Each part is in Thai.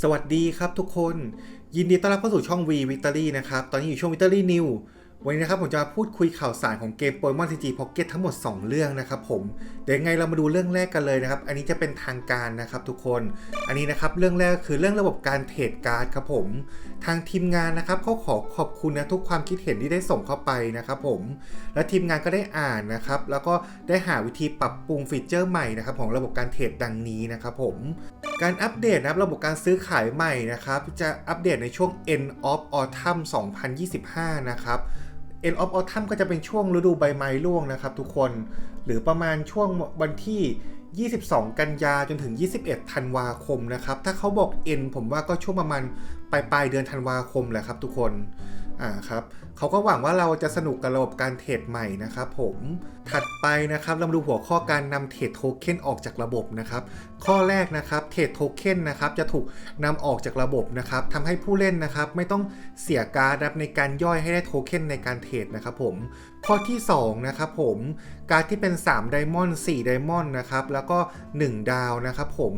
สวัสดีครับทุกคน ยินดีต้อนรับเข้าสู่ช่อง V Victory นะครับ ตอนนี้อยู่ช่วง Victory New วันนี้นะครับผมจะมาพูดคุยข่าวสารของเกม Pokemon TG Pocket ทั้งหมด 2 เรื่องนะครับผมเดี๋ยวไงเรามาดูเรื่องแรกกันเลยนะครับ อันนี้จะเป็นทางการนะครับทุกคน อันนี้นะครับเรื่องแรกคือเรื่องระบบการเทรดการ์ดครับผม ทางทีมงานนะครับเขาขอขอบคุณนะทุกความคิดเห็นที่ได้ส่งเข้าไปนะครับผมและทีมงานก็ได้อ่านนะครับ แล้วก็ได้หาวิธีปรับปรุงฟีเจอร์ใหม่นะครับของระบบการเทรดดังนี้นะครับผมการอัปเดตนะครับระบบการซื้อขายใหม่นะครับ จะอัปเดตในช่วง end of autumn 2025 นะครับ end of autumn ก็จะเป็นช่วงฤดูใบไม้ร่วงนะครับทุกคนหรือประมาณช่วงวันที่ 22 กันยาจนถึง 21 ธันวาคมนะครับ ถ้าเขาบอก N ผมว่าก็ช่วงประมาณปลายปลายเดือนธันวาคมแหละครับทุกคน อ่าครับเขาก็หวังว่าเราจะสนุกกับระบบการเทรดใหม่นะครับผมถัดไปนะครับเรามาดูหัวข้อการนำเทรดโทเค็นออกจากระบบนะครับข้อแรกนะครับเทรดโทเค็นนะครับจะถูกนำออกจากระบบนะครับทำให้ผู้เล่นนะครับไม่ต้องเสียการรับในการย่อยให้ได้โทเค็นในการเทรดนะครับผมข้อที่2นะครับผมการที่เป็น3ไดมอนด์4ไดมอนด์นะครับแล้วก็ 1 ดาวนะครับผม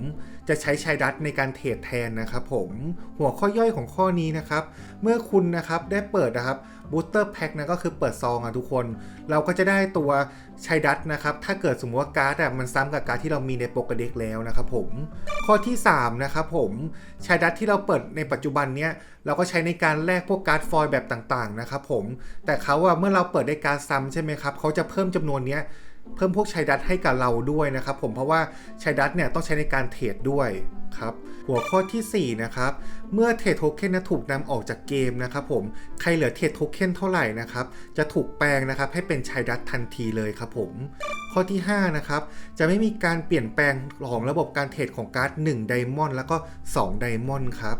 จะใช้ชายดัตในการเทรดแทนนะครับผมหัวข้อย่อยของข้อนี้นะครับ เมื่อคุณนะครับได้เปิดนะครับบูสเตอร์แพ็คนะก็คือเปิดซองอะทุกคน เราก็จะได้ตัวชัยดัตนะครับถ้าเกิดสมมติว่าการ์ดอะมันซ้ำกับการ์ดที่เรามีในโปรกเด็กแล้วนะครับผมข้อที่ 3 นะครับผมชัยดัตที่เราเปิดในปัจจุบันเนี้ยเราก็ใช้ในการแลกพวกการ์ดฟอยล์แบบต่างๆนะครับผมแต่เขาอะเมื่อเราเปิดได้การ์ดซ้ำใช่ไหมครับเขาจะเพิ่มจำนวนเนี้ย เพิ่มพวกชัยดัตให้กับเราด้วยนะครับผมเพราะว่าชัยดัตเนี่ยต้องใช้ในการเทรดด้วยครับหัวข้อทีสี่4 นะครับ เมื่อเทรดโทเค็นนะถูกนำออกจากเกมนะครับผมใครเหลือเทรดโทเค็นเท่าไหร่นะครับจะถูกแปลงนะครับให้เป็นชัยดัตทันทีเลยครับผมข้อที่5นะครับจะไม่มีการเปลี่ยนแปลงของระบบการเทรดของการ์ด1ไดมอนด์แล้วก็2ไดมอนด์ครับ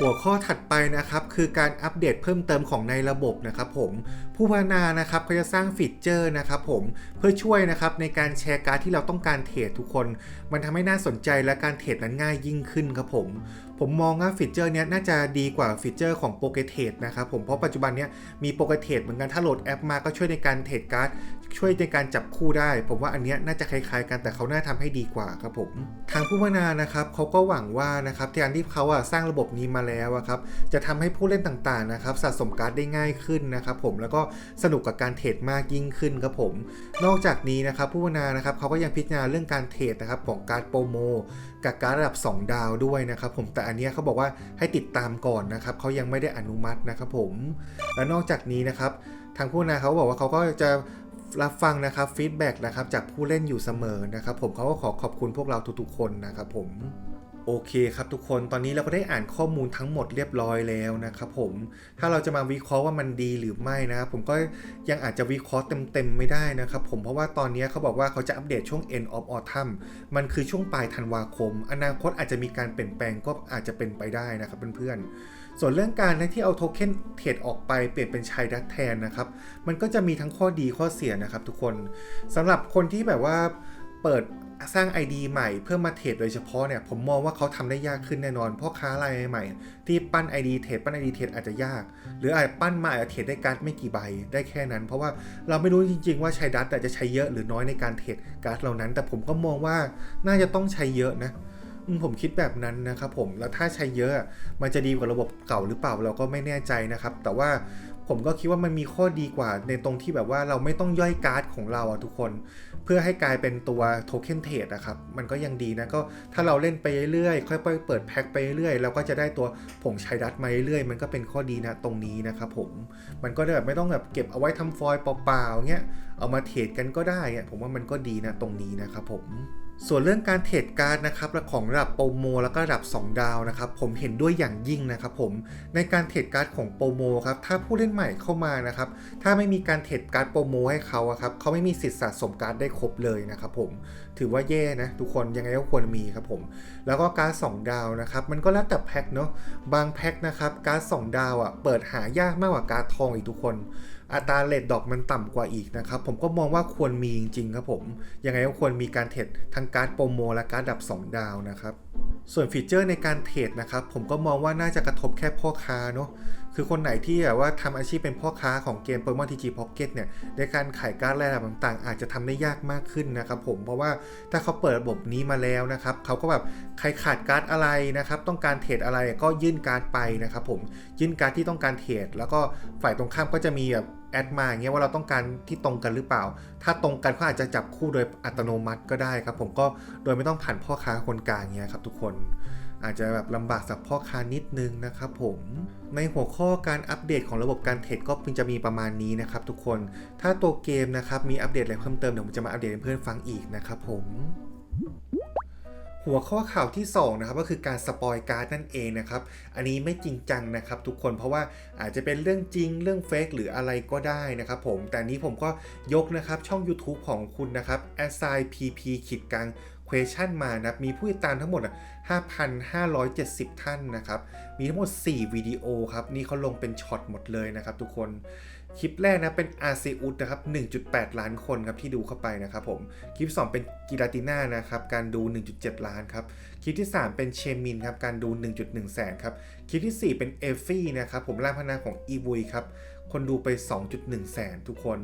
หัวข้อถัดไปนะครับคือการอัปเดตเพิ่มเติมของในระบบนะครับผมผู้พัฒนานะครับเขาจะสร้างฟีเจอร์นะครับผมเพื่อช่วยนะครับในการแชร์การ์ดที่เราต้องการเทรดทุกคน มันทำให้น่าสนใจและการเทรดนั้นง่ายยิ่งขึ้นครับผมผมมองว่าฟีเจอร์นี้น่าจะดีกว่าฟีเจอร์ของโปรเกเทรดนะครับผมเพราะปัจจุบันนี้มีโปรเกเทรดเหมือนกันถ้าโหลดแอปมาก็ช่วยในการเทรดการ์ด ช่วยในการจับคู่ได้ ผมว่าอันเนี้ยน่าจะคล้ายๆ กันแต่เขาน่าทำให้ดีกว่าครับผมทางผู้พัฒนานะครับเขาก็หวังว่านะครับที่การที่เขาอะสร้างระบบนี้มาแล้วครับจะทำให้ผู้เล่นต่างๆนะครับสะสมการ์ดได้ง่ายขึ้นนะครับผมแล้วก็สนุกกับการเทรดมากยิ่งขึ้นครับผม นอกจากนี้นะครับผู้พัฒนานะครับเขาก็ยังพิจารณาเรื่องการเทรดนะครับของการโปรโมกับการ์ดระดับ 2 ดาวด้วยนะครับผมแต่อันนี้เขาบอกว่าให้ติดตามก่อนนะครับเขายังไม่ได้อนุมัตินะครับผมและนอกจากนี้นะครับทางผู้พัฒนาเขาบอกว่าเขาก็จะ รับฟังนะครับฟีดแบ็กนะครับจากผู้เล่นอยู่เสมอนะครับผมเขาก็ขอขอบคุณพวกเราทุกๆคนนะครับผมโอเคครับทุกคนตอนนี้เราก็ได้อ่านข้อมูลทั้งหมดเรียบร้อยแล้วนะครับผมถ้าเราจะมาวิเคราะห์ว่ามันดีหรือไม่นะครับผมก็ยังอาจจะวิเคราะห์เต็มๆไม่ได้นะครับผมเพราะว่าตอนนี้เขาบอกว่าเขาจะอัปเดตช่วง end of autumn มันคือช่วงปลายธันวาคม อนาคตอาจจะมีการเปลี่ยนแปลงก็อาจจะเป็นไปได้นะครับเพื่อนๆ ส่วนเรื่องการที่เอาโทเค็นเทรดออกไปเปลี่ยนเป็นชัยดัตแทนนะครับ มันก็จะมีทั้งข้อดีข้อเสียนะครับทุกคนสำหรับคนที่แบบว่าเปิดสร้าง ID ใหม่เพื่อมาเทรดโดยเฉพาะเนี่ยผมมองว่าเขาทำได้ยากขึ้นแน่นอนเพราะค้ารายใหม่ ที่ปั้น ID เทรดปั้น ID เทรดอาจจะยาก หรืออาจปั้นมาอาจจะเทรดได้การ์ดไม่กี่ใบได้แค่นั้น เพราะว่าเราไม่รู้จริง ๆ ว่าชัยดัตจะใช้เยอะหรือน้อยในการเทรดการ์ดเหล่านั้น แต่ผมก็มองว่าน่าจะต้องใช้เยอะนะ ผมคิดแบบนั้นนะครับผมแล้วถ้าใช้เยอะมันจะดีกว่าระบบเก่าหรือเปล่าเราก็ไม่แน่ใจนะครับ แต่ว่าผมก็คิดว่ามันมีข้อดีกว่าในตรงที่แบบว่าเราไม่ต้องย่อยการ์ดของเราอะทุกคน เพื่อให้กลายเป็นตัวโทเค็นเทรดอะครับ มันก็ยังดีนะก็ถ้าเราเล่นไปเรื่อยๆค่อยๆเปิดแพ็คไปเรื่อยเราก็จะได้ตัวผงชัยดัตมาเรื่อยๆมันก็เป็นข้อดีนะตรงนี้นะครับผมมันก็แบบไม่ต้องแบบเก็บเอาไว้ทำฟอยล์เปล่าๆเงี้ยเอามาเทรดกันก็ได้ผมว่ามันก็ดีนะตรงนี้นะครับผม ส่วนเรื่องการเทรดการ์ดนะครับของระดับโปรโมแล้วก็ระดับ 2 ดาวนะครับผมเห็นด้วยอย่างยิ่งนะครับผมในการเทรดการ์ดของโปรโมครับถ้าผู้เล่นใหม่เข้ามานะครับถ้าไม่มีการเทรดการ์ดโปรโมให้เขาครับเขาไม่มีสิทธิ์สะสมการ์ดได้ครบเลยนะครับผมถือว่าแย่นะทุกคนยังไงก็ควรมีครับผมแล้วก็การ์ด2ดาวนะครับมันก็แล้วแต่แพ็คเนาะบางแพ็คนะครับการ์ด2ดาวอะเปิดหายากมากกว่าการ์ดทองอีกทุกคน อัตราเลทดอกมันต่ำกว่าอีกนะครับ ผมก็มองว่าควรมีจริงๆครับผม ยังไงก็ควรมีการเทรดทั้งการโปรโมและการดับ 2 ดาวนะครับ ส่วนฟีเจอร์ในการเทรดนะครับ ผมก็มองว่าน่าจะกระทบแค่พ่อค้าเนาะคือคนไหนที่แบบว่าทำอาชีพเป็นพ่อค้าของเกม Pokemon TG Pocket เนี่ยในการขายการ์ดแร่ต่างๆ อาจจะทำได้ยากมากขึ้นนะครับผมเพราะว่าถ้าเขาเปิดระบบนี้มาแล้วนะครับเขาก็แบบใครขาดการ์ดอะไรนะครับ ต้องการเทรดอะไรก็ยื่นการ์ดไปนะครับผมยื่นการ์ดที่ต้องการเทรดแล้วก็ฝ่ายตรงข้ามก็จะมีแบบ แอดมาอย่างเงี้ยว่าเราต้องการที่ตรงกันหรือเปล่า ถ้าตรงกันเขาอาจจะจับคู่โดยอัตโนมัติก็ได้ครับ ผมก็โดยไม่ต้องผ่านพ่อค้าคนกลางเงี้ยครับทุกคนอาจจะแบบลำบากสับพ่อค้านิดนึงนะครับผมในหัวข้อการอัปเดตของระบบการเทรดก็เพิ่งจะมีประมาณนี้นะครับทุกคนถ้าตัวเกมนะครับมีอัปเดตอะไรเพิ่มเติมเดี๋ยวผมจะมาอัปเดตให้เพื่อนฟังอีกนะครับผม หัวข้อข่าวที่2นะครับก็คือการสปอยการ์ดนั่นเองนะครับ อันนี้ไม่จริงจังนะครับทุกคนเพราะว่าอาจจะเป็นเรื่องจริงเรื่องเฟกหรืออะไรก็ได้นะครับผมแต่นี้ผมก็ยกนะครับช่อง YouTube ของคุณนะครับ s i pp ขีดกลาง question มานะมีผู้ติดตามทั้งหมด 5,570 ท่านนะครับ มีทั้งหมด 4 วิดีโอครับ นี่เขาลงเป็นช็อตหมดเลยนะครับทุกคน คลิปแรกนะเป็นอาเซอุสนะครับ 1.8 ล้านคนครับที่ดูเข้าไปนะครับผม คลิป 2 เป็นกิราติน่านะครับ การดู 1.7 ล้านครับ คลิปที่ 3 เป็นเชมินครับ การดู 1.1 แสนครับ คลิปที่ 4 เป็นเอฟฟี่นะครับ ผมร่างพนาของอีบุยครับ คนดูไป 2.1 แสนทุกคน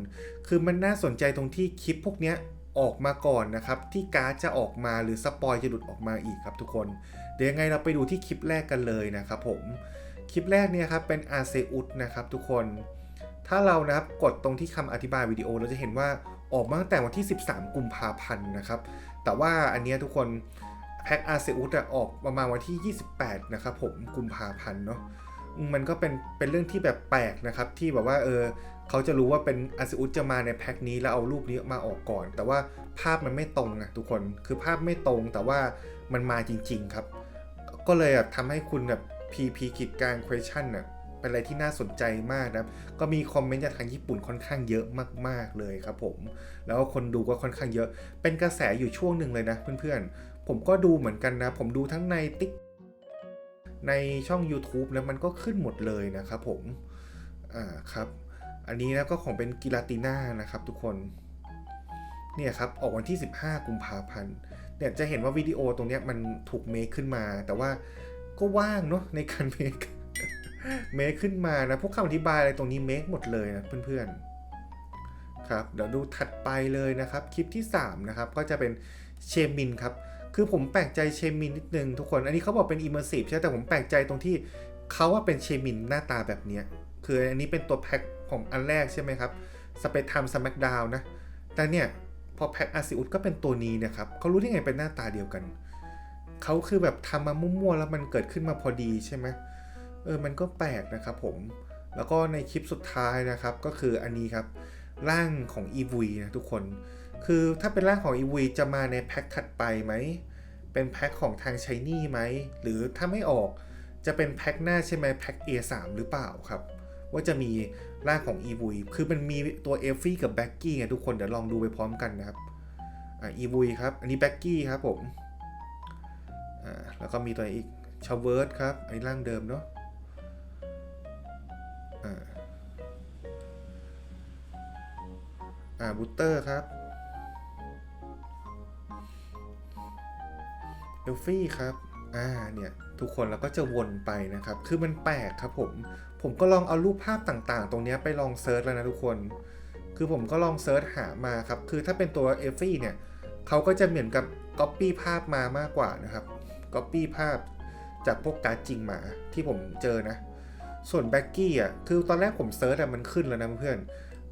คือมันน่าสนใจตรงที่คลิปพวกเนี้ย ออกมาก่อนนะครับ ที่การ์ดจะออกมาหรือสปอยจะหลุดออกมาอีกครับทุกคน เดี๋ยวยังไงเราไปดูที่คลิปแรกกันเลยนะครับผมคลิปแรกเนี่ยครับเป็นอาเซอุสนะครับทุกคน ถ้าเรานะครับกดตรงที่คำอธิบายวิดีโอเราจะเห็นว่าออกมาตั้งแต่วันที่ 13 กุมภาพันธ์นะครับ แต่ว่าอันนี้ทุกคนแพ็กอาเซอุสออกประมาณวันที่ 28 นะครับผมกุมภาพันธ์เนาะ มันก็เป็นเป็นเรื่องที่แบบแปลกนะครับ ที่แบบว่าเออเขาจะรู้ว่าเป็นอาเซอุสจะมาในแพ็คนี้แล้วเอารูปนี้มาออกก่อน แต่ว่าภาพมันไม่ตรงนะทุกคนคือภาพไม่ตรงแต่ว่ามันมาจริง ๆครับ ก็เลยแบบทำให้คุณแบบ PP ขีดกลาง question น่ะเป็นอะไรที่น่าสนใจมากนะครับ ก็มีคอมเมนต์จากทางญี่ปุ่นค่อนข้างเยอะมาก ๆ เลยครับผม แล้วก็คนดูก็ค่อนข้างเยอะ เป็นกระแสอยู่ช่วงหนึ่งเลยนะเพื่อนๆ ผมก็ดูเหมือนกันนะ ผมดูทั้งในติ๊ก ในช่อง YouTube แล้วมันก็ขึ้นหมดเลยนะครับผม อ่าครับ อันนี้นะก็ของเป็นกิลาติน่านะครับทุกคน เนี่ยครับ ออกวันที่ 15 กุมภาพันธ์ เนี่ยจะเห็นว่าวิดีโอตรงนี้มันถูกเมคขึ้นมา แต่ว่าก็ว่างเนาะในการเมค เมคขึ้นมานะ พวกคำอธิบายอะไรตรงนี้เมคหมดเลยนะเพื่อนๆ ครับ เดี๋ยวดูถัดไปเลยนะครับ คลิปที่ 3 นะครับ ก็จะเป็นเชมินครับ คือผมแปลกใจเชมินนิดนึงทุกคน อันนี้เขาบอกเป็น immersive ใช่ไหมแต่ผมแปลกใจตรงที่เขาว่าเป็นเชมินหน้าตาแบบเนี้ย คืออันนี้เป็นตัวแพ็คของอันแรกใช่ไหมครับ สเปซไทม์สมักดาวนะ แต่เนี่ยพอแพ็คอาซิอุสก็เป็นตัวนี้นะครับเขารู้ได้ไงเป็นหน้าตาเดียวกัน เขาคือแบบทำมามั่วๆแล้วมันเกิดขึ้นมาพอดีใช่ไหมเออ มันก็แปลกนะครับผม แล้วก็ในคลิปสุดท้ายนะครับ ก็คืออันนี้ครับ ร่างของ e v นะทุกคน คือถ้าเป็นร่างของ e v จะมาในแพ็คถัดไปไหม เป็นแพ็คของทางไชนี่ไหม หรือถ้าไม่ออกจะเป็นแพ็คหน้าใช่ไหมแพ็ค A3 หรือเปล่าครับ ว่าจะมีร่างของ e v คือมันมีตัวเอฟฟี่กับแบ็กกี้ไงทุกคนเดี๋ยวลองดูไปพร้อมกันนะครับอ่า e v ครับ อันนี้แบ็กกี้ครับผมอ่าแล้วก็มีตัวอีกชาวเวิร์ดครับอันนี้ร่างเดิมเนาะอ่าอ่าบูเตอร์ครับ เอลฟี่ครับอ่าเนี่ยทุกคนเราก็จะวนไปนะครับ คือมันแปลกครับผม ผมก็ลองเอารูปภาพต่างๆ ตรงนี้ไปลองเซิร์ชแล้วนะทุกคน คือผมก็ลองเซิร์ชหามาครับ คือถ้าเป็นตัวเอลฟี่เนี่ยเขาก็จะเหมือนกับก๊อปปี้ภาพมามากกว่านะครับก๊อปปี้ภาพจากพวกการ์ดจริงมาที่ผมเจอนะ ส่วนแบ็กกี้อะ คือตอนแรกผมเซิร์ชอะมันขึ้นแล้วนะเพื่อน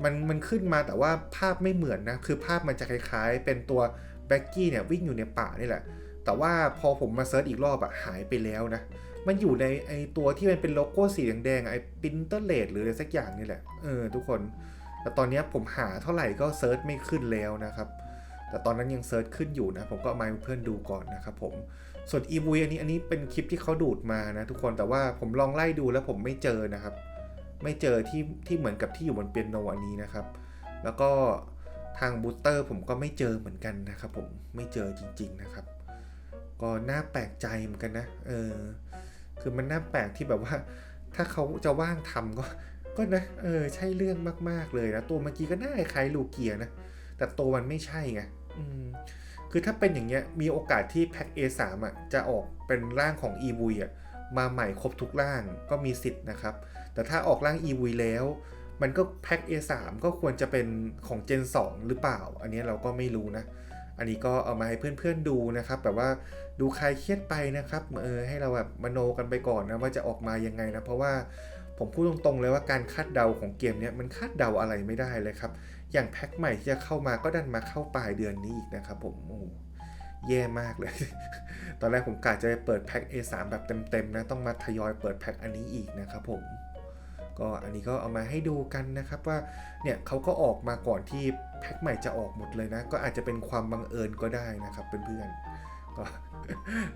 มันมันขึ้นมาแต่ว่าภาพไม่เหมือนนะ คือภาพมันจะคล้ายๆ เป็นตัวแบ็กกี้เนี่ยวิ่งอยู่ในป่านี่แหละ แต่ว่าพอผมมาเซิร์ชอีกรอบอะหายไปแล้วนะ มันอยู่ในไอตัวที่มันเป็นโลโก้สีแดงๆไอปินเตอร์เลดหรืออะไรสักอย่างนี่แหละ เออ ทุกคน แต่ตอนนี้ผมหาเท่าไหร่ก็เซิร์ชไม่ขึ้นแล้วนะครับ แต่ตอนนั้นยังเซิร์ชขึ้นอยู่นะ ผมก็มาให้เพื่อนดูก่อนนะครับผม ส่วนอีบุยอันนี้อันนี้เป็นคลิปที่เขาดูดมานะทุกคน แต่ว่าผมลองไล่ดูแล้วผมไม่เจอนะครับ ไม่เจอที่ที่เหมือนกับที่อยู่บนเปียโนอันนี้นะครับ แล้วก็ทางบูสเตอร์ผมก็ไม่เจอเหมือนกันนะครับผม ไม่เจอจริง ๆนะครับ ก็น่าแปลกใจเหมือนกันนะ เออ คือมันน่าแปลกที่แบบว่า ถ้าเขาจะว่างทำก็ ก็นะ เออ ใช่เรื่องมาก ๆ เลยนะ ตัวเมื่อกี้ก็น่าคล้ายลูเกียนะ แต่ตัวมันไม่ใช่ไง อืม คือถ้าเป็นอย่างเงี้ย มีโอกาสที่แพ็ค A3 อะ จะออกเป็นร่างของ EV อะ มาใหม่ครบทุกร่างก็มีสิทธิ์นะครับ แต่ถ้าออกร่าง EV แล้ว มันก็แพ็ค A3 ก็ควรจะเป็นของ Gen 2 หรือเปล่า อันนี้เราก็ไม่รู้นะ อันนี้ก็เอามาให้เพื่อนๆดูนะครับแบบว่าดูใครเครียดไปนะครับเออให้เราแบบมโนกันไปก่อนนะว่าจะออกมายังไงนะเพราะว่าผมพูดตรงๆเลยว่าการคาดเดาของเกมเนี้ยมันคาดเดาอะไรไม่ได้เลยครับ อย่างแพ็คใหม่ที่จะเข้ามาก็ดันมาเข้าปลายเดือนนี้อีกนะครับผมโอ้แย่มากเลย ตอนแรกผมกะจะไปเปิดแพ็ค A3 แบบเต็มๆนะต้องมาทยอยเปิดแพ็คอันนี้อีกนะครับผม ก็อันนี้ก็เอามาให้ดูกันนะครับว่าเนี่ยเขาก็ออกมาก่อนที่แพ็คใหม่จะออกหมดเลยนะ ก็อาจจะเป็นความบังเอิญก็ได้นะครับเพื่อนๆก็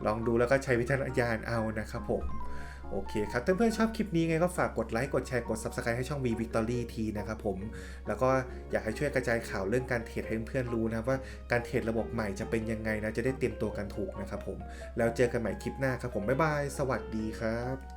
ลองดูแล้วก็ใช้วิจารณญาณเอานะครับผมโอเคครับถ้าเพื่อนๆชอบคลิปนี้ไงก็ฝากกดไลค์กดแชร์กด Subscribe ให้ช่อง V Victory ทีนะครับผม แล้วก็อยากให้ช่วยกระจายข่าวเรื่องการเทรดให้เพื่อนๆรู้นะว่าการเทรดระบบใหม่จะเป็นยังไงนะ จะได้เตรียมตัวกันถูกนะครับผม แล้วเจอกันใหม่คลิปหน้าครับผม บ๊ายบาย สวัสดีครับ